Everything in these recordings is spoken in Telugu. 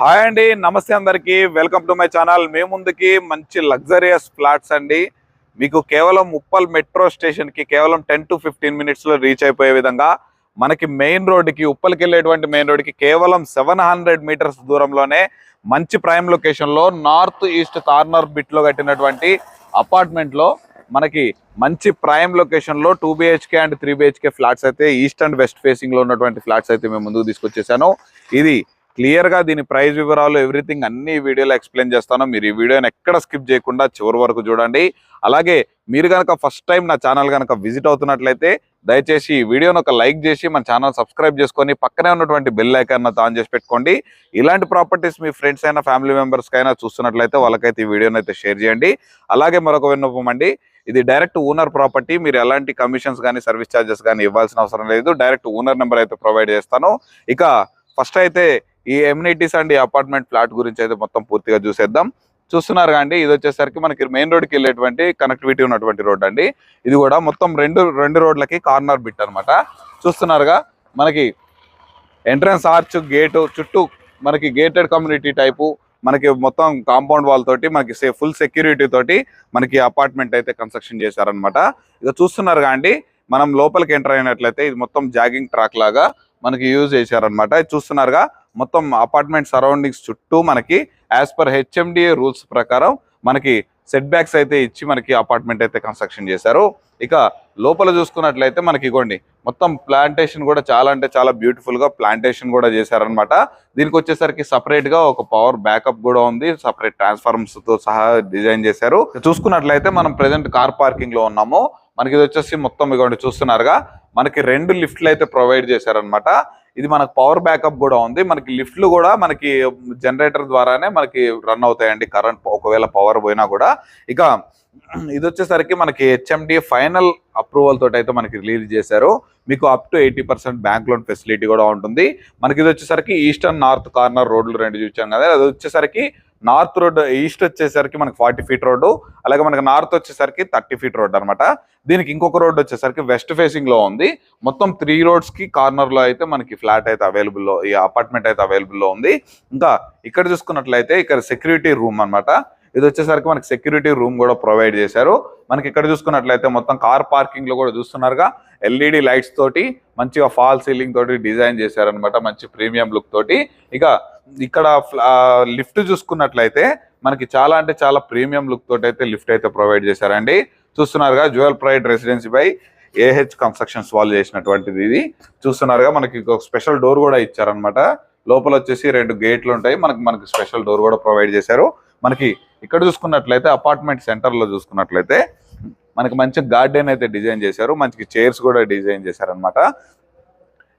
హాయ్ అండి నమస్తే అందరికి. Welcome to my channel. మీ ముందుకి మంచి లగ్జరియస్ ఫ్లాట్స్ అండి. మీకు కేవలం ఉప్పల్ మెట్రో స్టేషన్కి కేవలం టెన్ టు ఫిఫ్టీన్ మినిట్స్లో రీచ్ అయిపోయే విధంగా మనకి మెయిన్ రోడ్డుకి ఉప్పల్కి వెళ్ళేటువంటి మెయిన్ రోడ్డుకి కేవలం సెవెన్ హండ్రెడ్ మీటర్స్ దూరంలోనే మంచి ప్రైమ్ లొకేషన్లో నార్త్ ఈస్ట్ కార్నర్ బిట్లో కట్టినటువంటి అపార్ట్మెంట్లో మనకి మంచి ప్రైమ్ లొకేషన్లో two BHK and three BHK flats అయితే ఈస్ట్ అండ్ వెస్ట్ ఫేసింగ్లో ఉన్నటువంటి ఫ్లాట్స్ అయితే మేము ముందుకు తీసుకొచ్చేసాను. ఇది క్లియర్గా దీని ప్రైస్ వివరాలు ఎవ్రీథింగ్ అన్ని వీడియోలో ఎక్స్ప్లెయిన్ చేస్తాను. మీరు ఈ వీడియోని ఎక్కడ స్కిప్ చేయకుండా చివరి వరకు చూడండి. అలాగే మీరు కనుక ఫస్ట్ టైం నా ఛానల్ కనుక విజిట్ అవుతున్నట్లయితే దయచేసి ఈ వీడియోని ఒక లైక్ చేసి మన ఛానల్ సబ్స్క్రైబ్ చేసుకొని పక్కనే ఉన్నటువంటి బెల్ ఐకాన్ ఆన్ చేసి పెట్టుకోండి. ఇలాంటి ప్రాపర్టీస్ మీ ఫ్రెండ్స్ అయినా ఫ్యామిలీ మెంబర్స్కైనా చూస్తున్నట్లయితే వాళ్ళకైతే ఈ వీడియోని అయితే షేర్ చేయండి. అలాగే మరొక విన్నపమండి ఇది డైరెక్ట్ ఓనర్ ప్రాపర్టీ. మీరు ఎలాంటి కమిషన్స్ కానీ సర్వీస్ ఛార్జెస్ కానీ ఇవ్వాల్సిన అవసరం లేదు. డైరెక్ట్ ఓనర్ నెంబర్ అయితే ప్రొవైడ్ చేస్తాను. ఇక ఫస్ట్ అయితే ఈ ఎమ్యూనిటీస్ అండ్ ఈ అపార్ట్మెంట్ ఫ్లాట్ గురించి అయితే మొత్తం పూర్తిగా చూసేద్దాం. చూస్తున్నారు అండి ఇది వచ్చేసరికి మనకి మెయిన్ రోడ్కి వెళ్ళేటువంటి కనెక్టివిటీ ఉన్నటువంటి రోడ్ అండి. ఇది కూడా మొత్తం రెండు రెండు రోడ్లకి కార్నర్ బిట్ అన్నమాట. చూస్తున్నారుగా మనకి ఎంట్రన్స్ ఆర్చ్ గేటు చుట్టూ మనకి గేటెడ్ కమ్యూనిటీ టైపు మనకి మొత్తం కాంపౌండ్ వాల్ తోటి మనకి ఫుల్ సెక్యూరిటీ తోటి మనకి అపార్ట్మెంట్ అయితే కన్స్ట్రక్షన్ చేశారనమాట ఇక చూస్తున్నారు అండి మనం లోపలికి ఎంటర్ అయినట్లయితే ఇది మొత్తం జాగింగ్ ట్రాక్ లాగా మనకి యూజ్ చేశారనమాట చూస్తున్నారుగా మొత్తం అపార్ట్మెంట్ సరౌండింగ్స్ చుట్టూ మనకి యాజ్ పర్ హెచ్ఎండిఏ రూల్స్ ప్రకారం మనకి సెట్ బ్యాక్స్ అయితే ఇచ్చి మనకి అపార్ట్మెంట్ అయితే కన్స్ట్రక్షన్ చేశారు. ఇక లోపల చూసుకున్నట్లయితే మనకి ఇగోండి మొత్తం ప్లాంటేషన్ కూడా చాలా అంటే చాలా బ్యూటిఫుల్గా ప్లాంటేషన్ కూడా చేశారనమాట దీనికి వచ్చేసరికి సపరేట్గా ఒక పవర్ బ్యాకప్ కూడా ఉంది. సపరేట్ ట్రాన్స్ఫార్మర్స్తో సహా డిజైన్ చేశారు. చూసుకున్నట్లయితే మనం ప్రెసెంట్ కార్ పార్కింగ్లో ఉన్నాము. మనకి ఇది వచ్చేసి మొత్తం ఇగోండి చూస్తున్నారుగా. మనకి రెండు లిఫ్ట్లు అయితే ప్రొవైడ్ చేశారనమాట ఇది మనకు పవర్ బ్యాకప్ కూడా ఉంది. మనకి లిఫ్ట్లు కూడా మనకి జనరేటర్ ద్వారానే మనకి రన్ అవుతాయండి కరెంట్ ఒకవేళ పవర్ పోయినా కూడా. ఇక ఇది వచ్చేసరికి మనకి హెచ్ఎండి ఫైనల్ అప్రూవల్ తోటి అయితే మనకి రిలీజ్ చేశారు. మీకు up to eighty percent bank loan facility కూడా ఉంటుంది. మనకి ఇది వచ్చేసరికి ఈస్టర్న్ నార్త్ కార్నర్ రోడ్లు రెండు చూసాం కదా. అది వచ్చేసరికి నార్త్ రోడ్ ఈస్ట్ వచ్చేసరికి మనకి ఫార్టీ ఫీట్ రోడ్డు అలాగే మనకి నార్త్ వచ్చేసరికి థర్టీ ఫీట్ రోడ్ అనమాట దీనికి ఇంకొక రోడ్ వచ్చేసరికి వెస్ట్ ఫేసింగ్లో ఉంది. మొత్తం త్రీ రోడ్స్కి కార్నర్లో అయితే మనకి ఫ్లాట్ అయితే అవైలబుల్లో ఈ అపార్ట్మెంట్ అయితే అవైలబుల్లో ఉంది. ఇంకా ఇక్కడ చూసుకున్నట్లయితే ఇక్కడ సెక్యూరిటీ రూమ్ అన్నమాట. ఇది వచ్చేసరికి మనకి సెక్యూరిటీ రూమ్ కూడా ప్రొవైడ్ చేశారు. మనకి ఇక్కడ చూసుకున్నట్లయితే మొత్తం కార్ పార్కింగ్లో కూడా చూస్తున్నారుగా. ఎల్ఈడి లైట్స్ తోటి మంచిగా ఫాల్ సీలింగ్ తోటి డిజైన్ చేశారనమాట మంచి ప్రీమియం లుక్ తోటి. ఇక ఇక్కడ లిఫ్ట్ చూసుకున్నట్లయితే మనకి చాలా అంటే చాలా ప్రీమియం లుక్ తోటి అయితే లిఫ్ట్ అయితే ప్రొవైడ్ చేశారండి. చూస్తున్నారుగా jewel pride residency by AH constructions వాళ్ళు చేసినటువంటిది ఇది. చూస్తున్నారుగా మనకి ఒక స్పెషల్ డోర్ కూడా ఇచ్చారనమాట లోపల వచ్చేసి రెండు గేట్లు ఉంటాయి. మనకి మనకి స్పెషల్ డోర్ కూడా ప్రొవైడ్ చేశారు. మనకి ఇక్కడ చూసుకున్నట్లయితే అపార్ట్మెంట్ సెంటర్లో చూసుకున్నట్లయితే మనకి మంచి గార్డెన్ అయితే డిజైన్ చేశారు. మంచి చైర్స్ కూడా డిజైన్ చేశారనమాట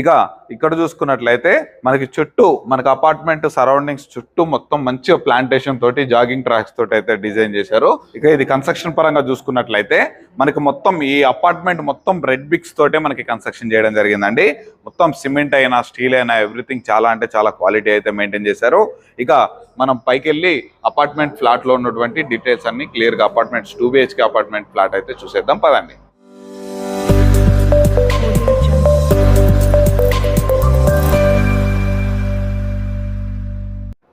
ఇక ఇక్కడ చూసుకున్నట్లయితే మనకి చుట్టూ మనకి అపార్ట్మెంట్ సరౌండింగ్స్ చుట్టూ మొత్తం మంచిగా ప్లాంటేషన్ తోటి జాగింగ్ ట్రాక్స్ తోటి అయితే డిజైన్ చేశారు. ఇక ఇది కన్స్ట్రక్షన్ పరంగా చూసుకున్నట్లయితే మనకి మొత్తం ఈ అపార్ట్మెంట్ మొత్తం రెడ్ బిక్స్ తోటే మనకి కన్స్ట్రక్షన్ చేయడం జరిగిందండి. మొత్తం సిమెంట్ అయినా స్టీల్ అయినా ఎవ్రీథింగ్ చాలా అంటే చాలా క్వాలిటీ అయితే మెయింటైన్ చేశారు. ఇక మనం పైకి వెళ్ళి అపార్ట్మెంట్ ఫ్లాట్లో ఉన్నటువంటి డీటెయిల్స్ అన్ని క్లియర్గా apartments two BHK apartment flat అయితే చూసేద్దాం. పదండి.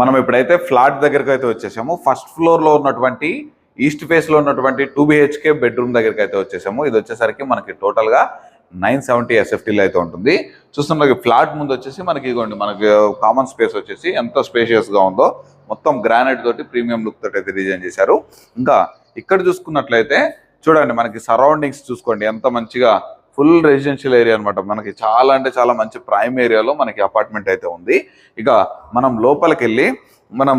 మనం ఇప్పుడైతే ఫ్లాట్ దగ్గరకు అయితే వచ్చేసాము. ఫస్ట్ ఫ్లోర్లో ఉన్నటువంటి ఈస్ట్ ఫేస్లో ఉన్నటువంటి టూ బిహెచ్కే బెడ్రూమ్ దగ్గరికి అయితే వచ్చేసాము. ఇది వచ్చేసరికి మనకి టోటల్గా నైన్ సెవెంటీ ఎస్ఎఫ్టీలో అయితే ఉంటుంది. చూస్తున్న ఫ్లాట్ ముందు వచ్చేసి మనకి ఇదిగోండి మనకి కామన్ స్పేస్ వచ్చేసి ఎంత స్పేషియస్గా ఉందో మొత్తం గ్రానైట్ తోటి ప్రీమియం లుక్ తోటి అయితే డిజైన్ చేశారు. ఇంకా ఇక్కడ చూసుకున్నట్లయితే చూడండి మనకి సరౌండింగ్స్ చూసుకోండి ఎంత మంచిగా ఫుల్ రెసిడెన్షియల్ ఏరియా అనమాట మనకి చాలా అంటే చాలా మంచి ప్రైమ్ ఏరియాలో మనకి అపార్ట్మెంట్ అయితే ఉంది. ఇక మనం లోపలికి వెళ్ళి మనం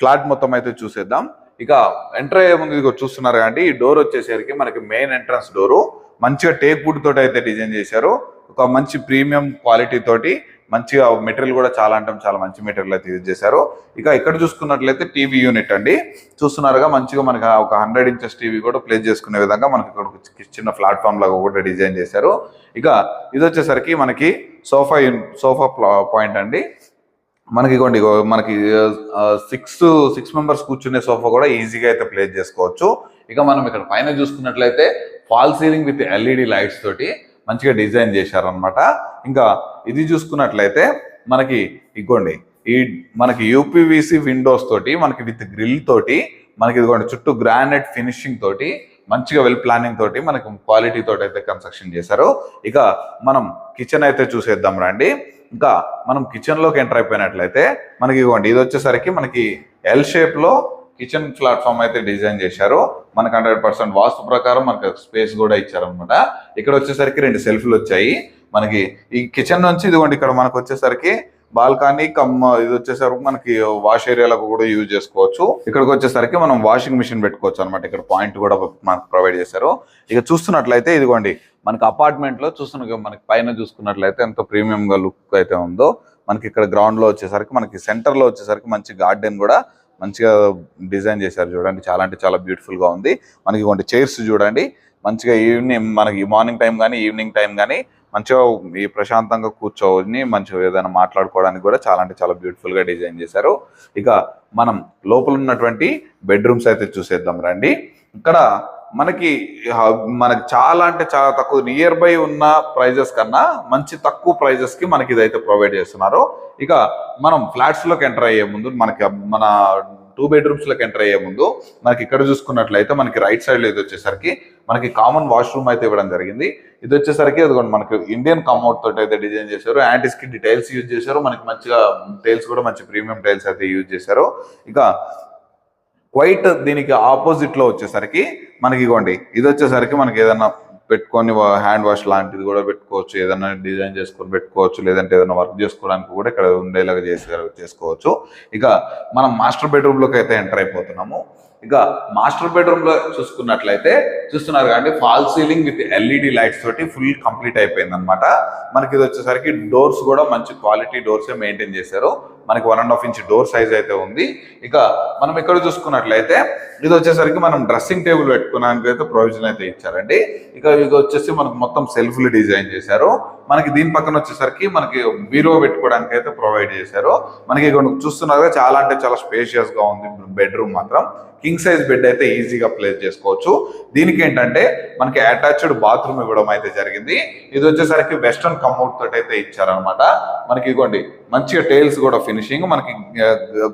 ఫ్లాట్ మొత్తం అయితే చూసేద్దాం. ఇక ఎంటర్ అయ్యే ముందు ఇదిగో చూస్తున్నారు కాబట్టి ఈ డోర్ వచ్చేసరికి మనకి మెయిన్ ఎంట్రన్స్ డోరు. మంచిగా టేక్ వుడ్ తోటి అయితే డిజైన్ చేశారు. ఒక మంచి ప్రీమియం క్వాలిటీ తోటి మంచిగా మెటీరియల్ కూడా చాలా అంటే చాలా మంచి మెటీరియల్ అయితే యూజ్ చేశారు. ఇక ఇక్కడ చూసుకున్నట్లయితే టీవీ యూనిట్ అండి. చూస్తున్నారుగా మంచిగా మనకి ఒక హండ్రెడ్ ఇంచెస్ టీవీ కూడా ప్లేస్ చేసుకునే విధంగా మనకి ఇక్కడ చిన్న ప్లాట్ఫామ్ లాగా కూడా డిజైన్ చేశారు. ఇక ఇది వచ్చేసరికి మనకి సోఫా సోఫా పాయింట్ అండి. మనకి ఇగోండి మనకి సిక్స్ సిక్స్ మెంబర్స్ కూర్చునే సోఫా కూడా ఈజీగా అయితే ప్లేస్ చేసుకోవచ్చు. ఇక మనం ఇక్కడ పైన చూసుకున్నట్లయితే fall ceiling with LED lights తోటి మంచిగా డిజైన్ చేశారనమాట ఇంకా ఇది చూసుకున్నట్లయితే మనకి ఇగోండి ఈ మనకి యూపీవీసీ విండోస్ తోటి మనకి విత్ గ్రిల్ తోటి మనకి ఇదిగోండి చుట్టూ గ్రానైట్ ఫినిషింగ్ తోటి మంచిగా వెల్ ప్లానింగ్ తోటి మనకి క్వాలిటీ తోటి అయితే కన్స్ట్రక్షన్ చేశారు. ఇక మనం కిచెన్ అయితే చూసేద్దాం రండి. ఇంకా మనం కిచెన్లోకి ఎంటర్ అయిపోయినట్లయితే మనకి ఇదిగోండి ఇది వచ్చేసరికి మనకి ఎల్ షేప్లో కిచెన్ ప్లాట్ఫామ్ అయితే డిజైన్ చేశారు. మనకి హండ్రెడ్ పర్సెంట్ వాస్తు ప్రకారం మనకి స్పేస్ కూడా ఇచ్చారనమాట ఇక్కడ వచ్చేసరికి రెండు సెల్ఫ్లు వచ్చాయి. మనకి ఈ కిచెన్ నుంచి ఇదిగోండి ఇక్కడ మనకు వచ్చేసరికి బాల్కనీ కమ్ ఇది వచ్చేసరికి మనకి వాష్ ఏరియాలకు కూడా యూజ్ చేసుకోవచ్చు. ఇక్కడికి వచ్చేసరికి మనం వాషింగ్ మిషన్ పెట్టుకోవచ్చు అనమాట ఇక్కడ పాయింట్ కూడా మనకు ప్రొవైడ్ చేశారు. ఇక చూస్తున్నట్లయితే ఇదిగోండి మనకి అపార్ట్మెంట్లో చూస్తున్న మనకి పైన చూసుకున్నట్లయితే ఎంత ప్రీమియం గా లుక్ అయితే ఉందో మనకి ఇక్కడ గ్రౌండ్లో వచ్చేసరికి మనకి సెంటర్లో వచ్చేసరికి మంచి గార్డెన్ కూడా మంచిగా డిజైన్ చేశారు చూడండి. చాలా అంటే చాలా బ్యూటిఫుల్గా ఉంది. మనకి కొన్ని చైర్స్ చూడండి. మంచిగా ఈవినింగ్ మనకి మార్నింగ్ టైం కానీ ఈవినింగ్ టైం కానీ మంచిగా ఈ ప్రశాంతంగా కూర్చోని మంచిగా ఏదైనా మాట్లాడుకోవడానికి కూడా చాలా అంటే చాలా బ్యూటిఫుల్గా డిజైన్ చేశారు. ఇక మనం లోపల ఉన్నటువంటి బెడ్రూమ్స్ అయితే చూసేద్దాం రండి. ఇక్కడ మనకి మనకి చాలా అంటే చాలా తక్కువ నియర్ బై ఉన్న ప్రైజెస్ కన్నా మంచి తక్కువ ప్రైజెస్కి మనకి ఇదైతే ప్రొవైడ్ చేస్తున్నారు. ఇక మనం ఫ్లాట్స్లోకి ఎంటర్ అయ్యే ముందు మనకి మన టూ బెడ్రూమ్స్లోకి ఎంటర్ అయ్యే ముందు మనకి ఇక్కడ చూసుకున్నట్లయితే మనకి రైట్ సైడ్లో ఇది వచ్చేసరికి మనకి కామన్ వాష్రూమ్ అయితే ఇవ్వడం జరిగింది. ఇది వచ్చేసరికి అదిగోండి మనకి ఇండియన్ కమ్అట్ తోటి అయితే డిజైన్ చేశారు. యాంటీ స్కిన్ టైల్స్ యూజ్ చేశారు. మనకి మంచిగా టైల్స్ కూడా మంచి ప్రీమియం టైల్స్ అయితే యూజ్ చేశారు. ఇక క్వైట్ దీనికి ఆపోజిట్లో వచ్చేసరికి మనకి ఇగోండి ఇది వచ్చేసరికి మనకి ఏదైనా పెట్టుకొని హ్యాండ్ వాష్ లాంటిది కూడా పెట్టుకోవచ్చు ఏదైనా డిజైన్ చేసుకొని పెట్టుకోవచ్చు లేదంటే ఏదైనా వర్క్ చేసుకోవడానికి కూడా ఇక్కడ ఉండేలాగా చేసే చేసుకోవచ్చు. ఇక మనం మాస్టర్ బెడ్రూమ్లోకి అయితే ఎంటర్ అయిపోతున్నాము. ఇక మాస్టర్ బెడ్రూమ్లో చూసుకున్నట్లయితే చూస్తున్నారు కానీ fall ceiling with LED lights తోటి ఫుల్ కంప్లీట్ అయిపోయింది అనమాట మనకి ఇది వచ్చేసరికి డోర్స్ కూడా మంచి క్వాలిటీ డోర్సే మెయింటైన్ చేశారు. మనకి one and half inch door size అయితే ఉంది. ఇక మనం ఇక్కడ చూసుకున్నట్లయితే ఇది వచ్చేసరికి మనం డ్రెస్సింగ్ టేబుల్ పెట్టుకోవడానికి అయితే ప్రొవిజన్ అయితే ఇచ్చారండి. ఇక ఇది వచ్చేసి మనకు మొత్తం సెల్ఫ్లు డిజైన్ చేశారు. మనకి దీని పక్కన వచ్చేసరికి మనకి బీరో పెట్టుకోవడానికి అయితే ప్రొవైడ్ చేశారు. మనకి ఇక్కడ చూస్తున్నారు చాలా అంటే చాలా స్పేషియస్గా ఉంది బెడ్రూమ్ మాత్రం. కింగ్ సైజ్ బెడ్ అయితే ఈజీగా ప్లేస్ చేసుకోవచ్చు. దీనికి ఏంటంటే మనకి అటాచ్డ్ బాత్రూమ్ ఇవ్వడం అయితే జరిగింది. ఇది వచ్చేసరికి వెస్టర్న్ కమౌట్ తోటి అయితే ఇచ్చారనమాట మనకి ఇగోండి మంచిగా టైల్స్ కూడా ఫినిషింగ్ మనకి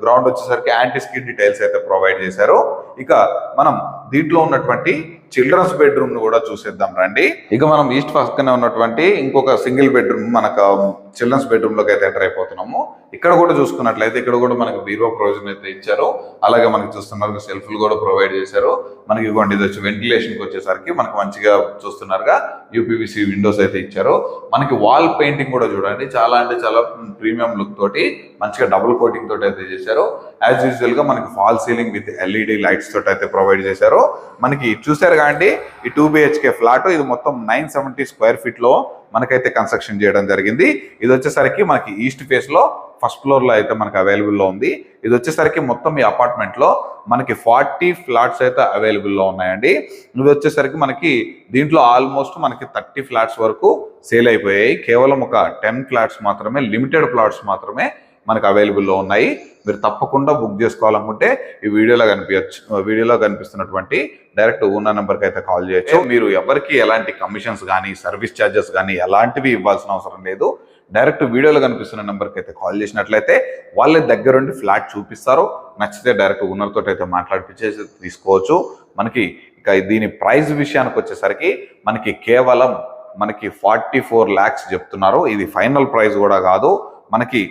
గ్రౌండ్ వచ్చేసరికి యాంటీ స్కిడ్ టైల్స్ అయితే ప్రొవైడ్ చేశారు. ఇక మనం దీంట్లో ఉన్నటువంటి చిల్డ్రన్స్ బెడ్రూమ్ను కూడా చూసేద్దాం రండి. ఇక మనం ఈస్ట్ పక్కనే ఉన్నటువంటి ఇంకొక సింగిల్ బెడ్రూమ్ మనకు um, చిల్డ్రన్స్ బెడ్రూమ్లోకి అయితే ఎంటర్ అయిపోతున్నాము. ఇక్కడ కూడా చూసుకున్నట్లయితే ఇక్కడ కూడా మనకి బీరో ప్రొవిజన్ అయితే ఇచ్చారు. అలాగే మనకి చూస్తున్నారు సెల్ఫ్లు కూడా ప్రొవైడ్ చేశారు. మనకి ఇవ్వండి ఇది వచ్చి వెంటిలేషన్కి వచ్చేసరికి మనకి మంచిగా చూస్తున్నారుగా. యూపీవీసీ విండోస్ అయితే ఇచ్చారు. మనకి వాల్ పెయింటింగ్ కూడా చూడండి. చాలా అంటే చాలా ప్రీమియం లుక్ తోటి మంచిగా డబుల్ కోటింగ్ తోటి అయితే చేశారు. యాజ్ యూజువల్గా మనకి fall ceiling with LED lights తోటి అయితే ప్రొవైడ్ చేశారు. మనకి చూసారు కాండి ఈ టూ బిహెచ్కే ఫ్లాట్ ఇది మొత్తం నైన్ సెవెంటీ స్క్వేర్ ఫీట్లో మనకైతే కన్స్ట్రక్షన్ చేయడం జరిగింది. ఇది వచ్చేసరికి మనకి ఈస్ట్ ఫేస్లో ఫస్ట్ ఫ్లోర్లో అయితే మనకి అవైలబుల్లో ఉంది. ఇది వచ్చేసరికి మొత్తం ఈ అపార్ట్మెంట్లో మనకి ఫార్టీ ఫ్లాట్స్ అయితే అవైలబుల్లో ఉన్నాయండి. ఇది వచ్చేసరికి మనకి దీంట్లో ఆల్మోస్ట్ మనకి థర్టీ ఫ్లాట్స్ వరకు సేల్ అయిపోయాయి. కేవలం ఒక టెన్ ఫ్లాట్స్ మాత్రమే లిమిటెడ్ ప్లాట్స్ మాత్రమే మనకు అవైలబుల్లో ఉన్నాయి. మీరు తప్పకుండా బుక్ చేసుకోవాలనుకుంటే ఈ వీడియోలో కనిపించచ్చు వీడియోలో కనిపిస్తున్నటువంటి డైరెక్ట్ ఓనర్ నెంబర్కి అయితే కాల్ చేయొచ్చు. మీరు ఎవరికి ఎలాంటి కమిషన్స్ కానీ సర్వీస్ ఛార్జెస్ కానీ ఎలాంటివి ఇవ్వాల్సిన అవసరం లేదు. డైరెక్ట్ వీడియోలో కనిపిస్తున్న నెంబర్కి అయితే కాల్ చేసినట్లయితే వాళ్ళే దగ్గరుండి ఫ్లాట్ చూపిస్తారు. నచ్చితే డైరెక్ట్ ఓనర్ తోటి అయితే మాట్లాడిపించేసి తీసుకోవచ్చు. మనకి ఇక దీని ప్రైస్ విషయానికి వచ్చేసరికి మనకి కేవలం మనకి ఫార్టీ ఫోర్ ల్యాక్స్ చెప్తున్నారు. ఇది ఫైనల్ ప్రైస్ కూడా కాదు. మనకి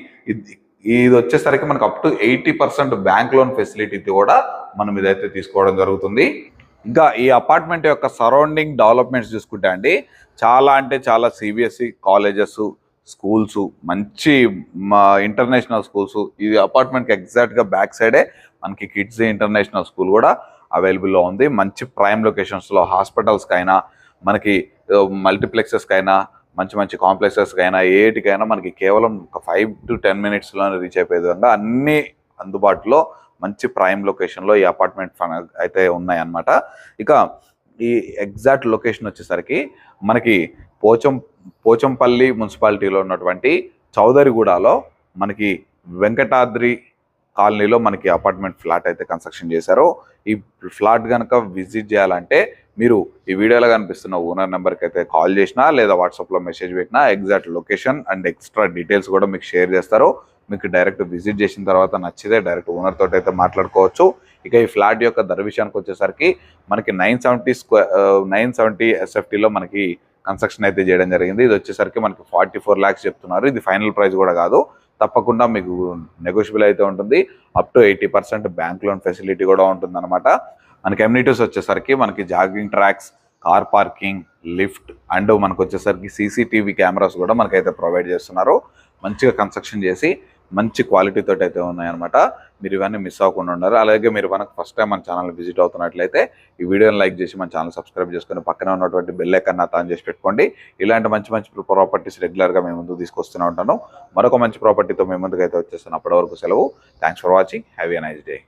ఇది వచ్చేసరికి మనకు up to eighty percent bank loan facility కూడా మనం ఇదైతే తీసుకోవడం జరుగుతుంది. ఇంకా ఈ అపార్ట్మెంట్ యొక్క సరౌండింగ్ డెవలప్మెంట్స్ చూసుకుంటే అండి చాలా అంటే చాలా సిబిఎస్ఈ కాలేజెస్ స్కూల్స్ మంచి ఇంటర్నేషనల్ స్కూల్స్ ఇది అపార్ట్మెంట్కి ఎగ్జాక్ట్గా బ్యాక్ సైడే మనకి కిడ్స్ ఇంటర్నేషనల్ స్కూల్ కూడా అవైలబుల్లో ఉంది. మంచి ప్రైమ్ లొకేషన్స్లో హాస్పిటల్స్కి అయినా మనకి uh, మల్టీప్లెక్సెస్కి అయినా మంచి మంచి కాంప్లెక్సెస్కైనా అయినా ఏటికైనా మనకి కేవలం ఒక ఫైవ్ టు టెన్ మినిట్స్లోనే రీచ్ అయిపోయే విధంగా అన్ని అందుబాటులో మంచి ప్రైమ్ లొకేషన్లో ఈ అపార్ట్మెంట్ అయితే ఉన్నాయన్నమాట. ఇక ఈ ఎగ్జాక్ట్ లొకేషన్ వచ్చేసరికి మనకి పోచం పోచంపల్లి మున్సిపాలిటీలో ఉన్నటువంటి చౌదరిగూడలో మనకి వెంకటాద్రి కాలనీలో మనకి అపార్ట్మెంట్ ఫ్లాట్ అయితే కన్స్ట్రక్షన్ చేశారు. ఈ ఫ్లాట్ కనుక విజిట్ చేయాలంటే మీరు ఈ వీడియోలో కనిపిస్తున్న ఓనర్ నెంబర్కి అయితే కాల్ చేసినా లేదా వాట్సాప్లో మెసేజ్ పెట్టినా exact location and extra details కూడా మీకు షేర్ చేస్తారు మీకు డైరెక్ట్ విజిట్ చేసిన తర్వాత నచ్చితే డైరెక్ట్ ఓనర్ తోటి అయితే మాట్లాడుకోవచ్చు. ఇక ఈ ఫ్లాట్ యొక్క ధర విషయానికి వచ్చేసరికి మనకి nine seventy square nine seventy ఎస్ఎఫ్టీలో మనకి కన్స్ట్రక్షన్ అయితే చేయడం జరిగింది. ఇది వచ్చేసరికి మనకి ఫార్టీ ఫోర్ ల్యాక్స్ చెప్తున్నారు. ఇది ఫైనల్ ప్రైస్ కూడా కాదు. తప్పకుండా మీకు నెగోషియబుల్ అయితే ఉంటుంది. Up to eighty percent bank loan facility కూడా ఉంటుంది అనమాట మనకి ఎమ్యూనిటీస్ వచ్చేసరికి మనకి jogging tracks car parking lift and మనకు వచ్చేసరికి సీసీటీవీ కెమెరాస్ కూడా మనకైతే ప్రొవైడ్ చేస్తున్నారు. మంచిగా కన్స్ట్రక్షన్ చేసి మంచి క్వాలిటీ అయితే ఉన్నాయన్నమాట. మీరు ఇవన్నీ మిస్ అవ్వకుండా ఉన్నారు అలాగే మీరు మనకు ఫస్ట్ టైం మన ఛానల్ విజిట్ అవుతున్నట్లయితే ఈ వీడియోని లైక్ చేసి మన ఛానల్ సబ్స్క్రైబ్ చేసుకొని పక్కనే ఉన్నటువంటి బెల్ ఐకాన్ ఆన్ చేసి పెట్టుకోండి. ఇలాంటి మంచి మంచి ప్రాపర్టీస్ రెగ్యులర్గా మేము ముందుకు తీసుకొస్తూనే ఉంటాను. మరొక మంచి ప్రాపర్టీతో మేము ముందుకు అయితే వచ్చేస్తాను. అప్పటి వరకు సెలవు. Thanks for watching have a nice day